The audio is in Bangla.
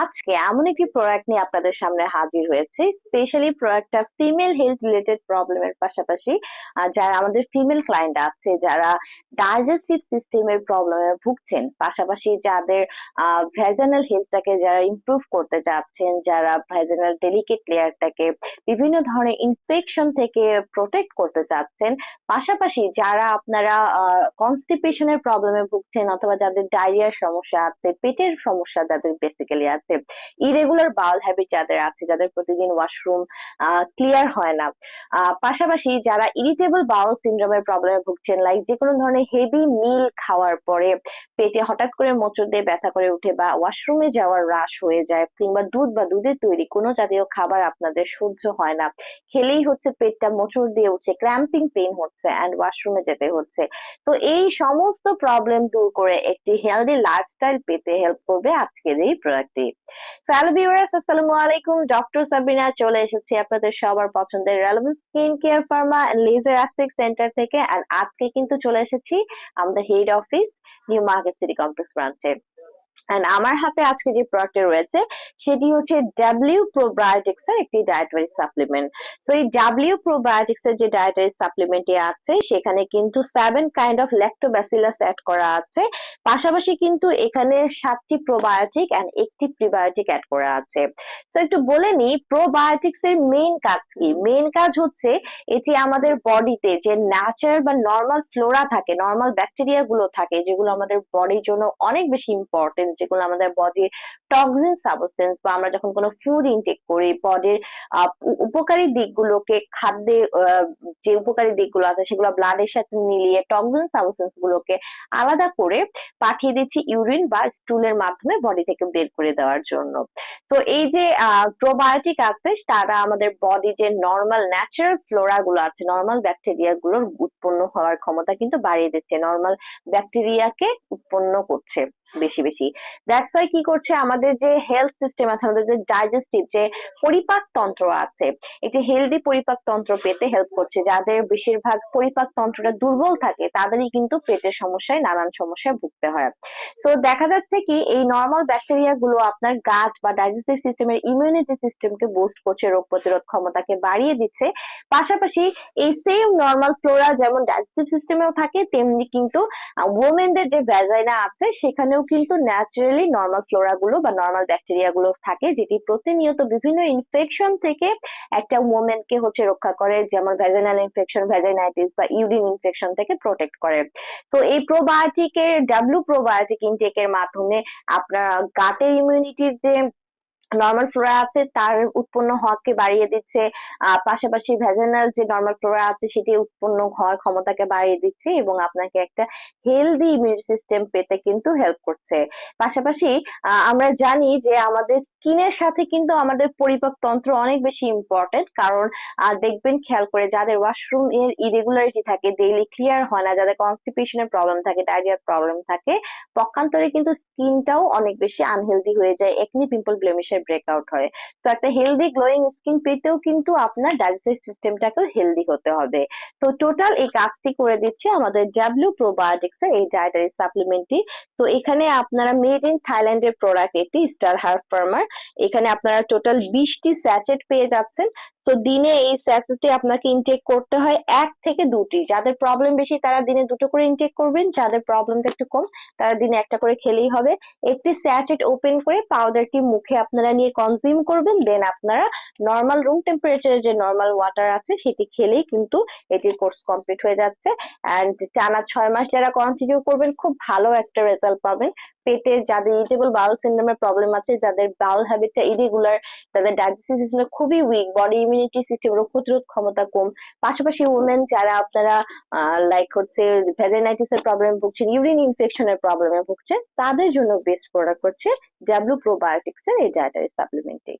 আজকে এমন একটি প্রোডাক্ট নিয়ে আপনাদের সামনে হাজির হয়েছে স্পেশালি প্রোডাক্টটা ফিমেল হেলথ রিলেটেড প্রবলেমের পাশাপাশি যারা আমাদের ফিমেল ক্লায়েন্ট আছে, যারা ডাইজেস্টিভ সিস্টেমের প্রবলেমে ভুগছেন, পাশাপাশি যাদের ভ্যাজানাল হেলথটাকে যারা ইমপ্রুভ করতে চাচ্ছেন, যারা ভ্যাজানাল ডেলিকেট লেয়ারটাকে বিভিন্ন ধরনের ইনফেকশন থেকে প্রোটেক্ট করতে চাচ্ছেন, পাশাপাশি যারা আপনারা কনস্টিপেশনের প্রবলেমে ভুগছেন, অথবা যাদের ডায়রিয়ার সমস্যা আছে, পেটের সমস্যা যাদের বেসিক্যালি আছে ইরেগুলার বাউল হ্যাবিট যাদের আছে, যাদের প্রতিদিন ওয়াশরুম ক্লিয়ার হয় না। পাশাপাশি যারা ইরিটেবল বাউল সিন্ড্রোমের প্রবলেমে ভুগছেন লাইক যে কোনো ধরনের হেভি মিল খাওয়ার পরে পেটে হঠাৎ করে মোচড় দিয়ে ব্যথা করে উঠে বা ওয়াশরুমে যাওয়ার রাশ হয়ে যায় কিংবা দুধ বা দুধের তৈরি কোনো জাতীয় খাবার আপনাদের সহ্য হয় না। খেলেই হচ্ছে পেটটা মোচড় দিয়ে উঠছে ক্র্যাম্পিং পেন হচ্ছে অ্যান্ড ওয়াশরুমে যেতে হচ্ছে। তো এই সমস্ত প্রবলেম দূর করে একটি হেলদি লাইফস্টাইল পেতে হেল্প করবে আজকের এই প্রোডাক্টটি আসসালামু আলাইকুম ডক্টর চলে এসেছি আপনাদের সবার পছন্দের স্কিন কেয়ার ফার্মা সেন্টার থেকে। আজকে কিন্তু চলে এসেছি আমাদের head office new market city complex ব্রাঞ্চে এন্ড আমার হাতে আজকে যে প্রোডাক্টটি রয়েছে, সেটি হচ্ছে ডাব্লিউ প্রোবায়োটিক্স এর একটি ডায়েটারি সাপ্লিমেন্ট তো এই ডাব্লিউ প্রোবায়োটিক্স এর যে ডায়েটারি সাপ্লিমেন্টটি আছে, সেখানে কিন্তু seven kind of lactobacillus add করা আছে। পাশাপাশি কিন্তু এখানে সাতটি প্রোবায়োটিক এন্ড একটি প্রিবায়োটিক অ্যাড করা আছে। তো একটু বলে নি প্রোবায়োটিক্স এর মেইন কাজ কি? মেইন কাজ হচ্ছে, এটি আমাদের বডিতে যে ন্যাচারাল বা নর্মাল ফ্লোরা থাকে নর্মাল ব্যাকটেরিয়া গুলো থাকে, যেগুলো আমাদের বডির জন্য অনেক বেশি ইম্পর্টেন্ট যেগুলো আমাদের বডির টক্সিন সাবস্টেন্স বা আমরা যখন কোনো ফুড ইনটেক করি বডির উপকারী দিকগুলোকে খাদ্যে যে উপকারী দিকগুলো আছে সেগুলো ব্লাডের সাথে মিলিয়ে টক্সিন সাবস্টেন্স গুলোকে আলাদা করে পাঠিয়ে দিচ্ছি ইউরিন বা স্টুলের মাধ্যমে বডি থেকে বের করে দেওয়ার জন্য। তো এই যে প্রোবায়োটিক আছে তারা আমাদের বডি যে নর্মাল ন্যাচারাল ফ্লোরা গুলো আছে নর্মাল ব্যাকটেরিয়া গুলোর উৎপন্ন হওয়ার ক্ষমতা কিন্তু বাড়িয়ে দিচ্ছে। নর্মাল ব্যাকটেরিয়াকে উৎপন্ন করছে। বেশি বেশি। দ্যাটস ওয়াই কি করছে? আমাদের যে হেলথ সিস্টেম আছে, আমাদের যে ডাইজেস্টিভ যে পরিপাক তন্ত্র আছে, একটি হেলদি পরিপাক তন্ত্র পেতে হেল্প করছে। যাদের বেশিরভাগ পরিপাক তন্ত্রটা দুর্বল থাকে, তাদেরই কিন্তু পেটের সমস্যায়, নানান সমস্যায় ভুগতে হয়। তো দেখা যাচ্ছে কি, এই নর্মাল ব্যাকটেরিয়া গুলো আপনার গাট বা ডাইজেস্টিভ সিস্টেমের ইমিউনিটি সিস্টেমকে বুস্ট করছে, রোগ প্রতিরোধ ক্ষমতাকে বাড়িয়ে দিচ্ছে। পাশাপাশি এই সেম নর্মাল ফ্লোরা যেমন ডাইজেস্টিভ সিস্টেমেও থাকে, তেমনি কিন্তু ওমেনদের যে ভ্যাজাইনা আছে, সেখানেও কিন্তু ন্যাচারালি নর্মাল ফ্লোরা গুলো বা নর্মাল ব্যাকটেরিয়া গুলো থাকে, যেটি প্রতিনিয়ত বিভিন্ন ইনফেকশন থেকে একটা ওমেনকে হচ্ছে রক্ষা করে যেমন ভ্যাজাইনাল ইনফেকশন ভ্যাজাইনাইটিস বা ইউরিন ইনফেকশন থেকে প্রোটেক্ট করে। তো এই প্রোবায়োটিকের ডাব্লু প্রোবায়োটিক ইনটেকের মাধ্যমে আপনার গাটের ইমিউনিটির যে নর্মাল ফ্লোরা আছে, তার উৎপন্ন হওয়াকে বাড়িয়ে দিচ্ছে পাশাপাশি ভ্যাজানাল যে নর্মাল ফ্লোরা আছে, সেটি উৎপন্ন হওয়ার ক্ষমতাকে বাড়িয়ে দিচ্ছে এবং আপনাকে একটা হেলদি ইমিউনি সিস্টেম পেতে কিন্তু হেল্প করছে। পাশাপাশি আমরা জানি যে আমাদের স্কিনের সাথে কিন্তু আমাদের পরিপাক তন্ত্র অনেক বেশি ইম্পর্টেন্ট কারণ দেখবেন খেয়াল করে যাদের ওয়াশরুম এর ইরেগুলারিটি থাকে ডেইলি ক্লিয়ার হয় না, যাদের কনস্টিপেশনের প্রবলেম থাকে ডায়রিয়ার প্রবলেম থাকে, পক্ষান্তরে কিন্তু স্কিনটাও অনেক বেশি আনহেলদি হয়ে যায় একনি পিম্পল ব্লেমিশের ব্রেকআউট হয়। তো একটা হেলদি গ্লোয়িং স্কিন পেতেও কিন্তু আপনার ডাইজেস্টিভ সিস্টেমটাকেও হেলদি হতে হবে। তো টোটাল এই কাজটি করে দিচ্ছে আমাদের ডাব্লিউ প্রোবায়োটিক্স এই ডায়েটারি সাপ্লিমেন্টটি তো এখানে আপনারা মেড ইন থাইল্যান্ডের প্রোডাক্ট এটি স্টার হার্ব ফার্মার এখানে আপনারা টোটাল বিশটি স্যাচেট পেয়ে যাচ্ছেন। তো দিনে এই স্যাচেটে আপনাকে ইনটেক করতে হয় এক থেকে দুটি। যাদের প্রবলেম বেশি, তারা দিনে দুটো করে ইনটেক করবেন। যাদের প্রবলেমটা একটু কম, তারা দিনে একটা করে খেলেই হবে। একটি স্যাচেট ওপেন করে পাউডারটি মুখে আপনারা নিয়ে কনজিউম করবেন। দেন আপনারা নর্মাল রুম টেম্পারেচারে যে নর্মাল ওয়াটার আছে, সেটি খেলেই কিন্তু এটির কোর্স কমপ্লিট হয়ে যাচ্ছে। অ্যান্ড টানা ছয় মাস যারা কন্টিনিউ করবেন, খুব ভালো একটা রেজাল্ট পাবেন পেটে যাদের ইরিটেবল বাউল সিন্ড্রোমের প্রবলেম আছে, যাদের বাউল হ্যাবিটটা ইরেগুলার তাদের ডায়াবেটিস সিস্টেম খুবই উইক বডি ইমিউনিটি সিস্টেম রোগ প্রতিরোধ ক্ষমতা কম। পাশাপাশি উমেন যারা আপনারা লাইক হচ্ছে ভ্যাজাইনাইটিস এর প্রবলেম ভুগছেন ইউরিন ইনফেকশনের প্রবলেমে ভুগছেন, তাদের জন্য বেস্ট প্রোডাক্ট হচ্ছে ডাব্লিউ প্রোবায়োটিক্স এর এই ডায়েটারি সাপ্লিমেন্টটি